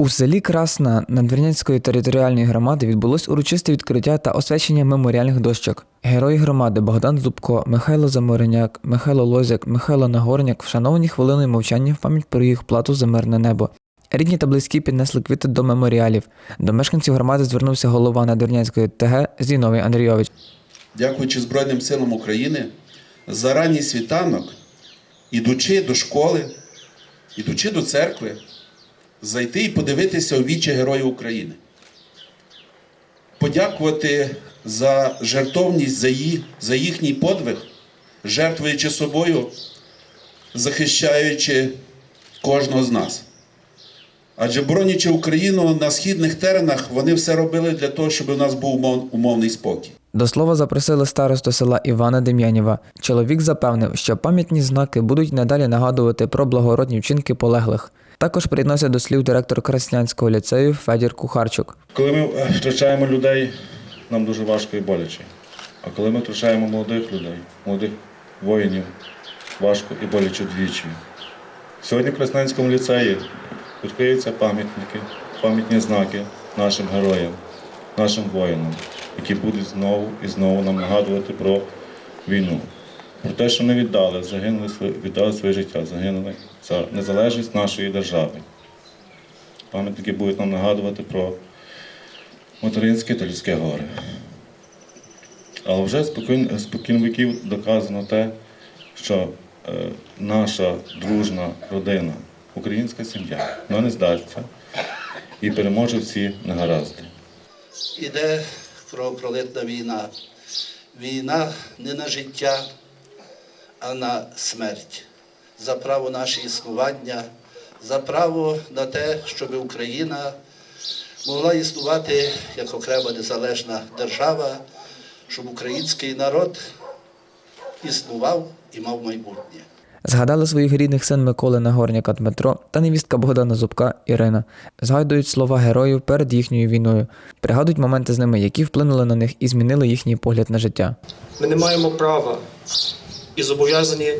У селі Красна Надвірнянської територіальної громади відбулось урочисте відкриття та освячення меморіальних дощок. Герої громади Богдан Зубко, Михайло Замореняк, Михайло Лозяк, Михайло Нагорняк вшановані хвилиною мовчання в пам'ять про їх плату за мирне небо. Рідні та близькі піднесли квіти до меморіалів. До мешканців громади звернувся голова Надвірнянської ТГ Зіновий Андрійович. дякуючи Збройним силам України, за ранній світанок, ідучи до школи, ідучи до церкви, зайти і подивитися у вічі Героїв України. Подякувати за жертовність, за, їх, за їхній подвиг, жертвуючи собою, захищаючи кожного з нас. Адже боронячи Україну на східних теренах, вони все робили для того, щоб у нас був умов- умовний спокій. До слова запросили старосту села Івана Дем'янєва. Чоловік запевнив, що пам'ятні знаки будуть надалі нагадувати про благородні вчинки полеглих. Також приєднався до слів директор Краснянського ліцею Федір Кухарчук. Коли ми е, втрачаємо людей, нам дуже важко і боляче. А коли ми втрачаємо молодих людей, молодих воїнів, важко і боляче двічі. Сьогодні в Красненському ліцеї відкриються пам'ятники, пам'ятні знаки нашим героям, нашим воїнам, які будуть знову і знову нам нагадувати про війну, про те, що не віддали, загинули віддали своє життя, загинули за незалежність нашої держави. Пам'ятники будуть нам нагадувати про материнське та людське горе. Але вже спокійно віків доказано те, що е, наша дружна родина, українська сім'я, вона не здасться і переможе всі негаразди. Іде кровопролитна війна. Війна не на життя, а на смерть. За право наше існування, за право на те, щоб Україна могла існувати як окрема незалежна держава, щоб український народ існував і мав майбутнє. Згадали своїх рідних син Миколи Нагорняка Дмитро та невістка Богдана Зубка Ірина. Згадують слова героїв перед їхньою війною, пригадують моменти з ними, які вплинули на них і змінили їхній погляд на життя. Ми не маємо права і зобов'язані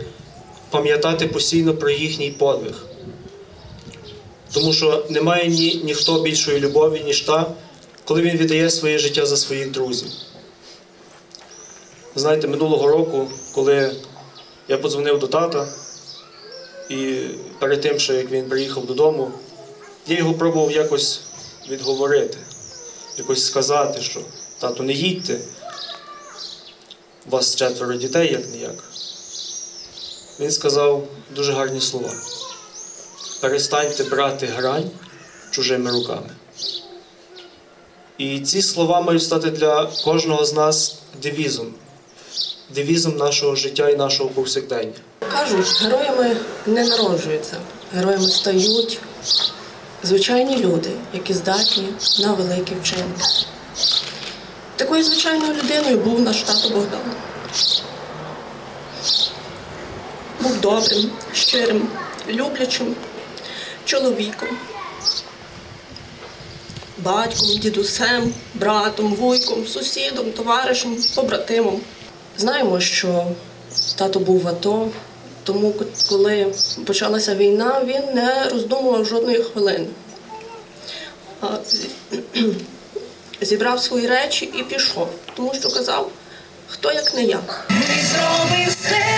пам'ятати постійно про їхній подвиг. Тому що немає ні, ніхто більшої любові, ніж та, коли він віддає своє життя за своїх друзів. Знаєте, минулого року, коли я подзвонив до тата, і перед тим, що як він приїхав додому, я його пробував якось відговорити, якось сказати, що тату, не їдьте, у вас четверо дітей, як не як. Він сказав дуже гарні слова. Перестаньте брати грань чужими руками. І ці слова мають стати для кожного з нас девізом, девізом нашого життя і нашого повсякдення. Кажуть, героями не народжуються, героями стають звичайні люди, які здатні на великі вчинки. Такою звичайною людиною був наш тато Богдан. Був добрим, щирим, люблячим чоловіком, батьком, дідусем, братом, вуйком, сусідом, товаришем, побратимом. Знаємо, що тато був в АТО, тому коли почалася війна, він не роздумував жодної хвилини. Зібрав свої речі і пішов, тому що казав, хто як не я. Ми зробив все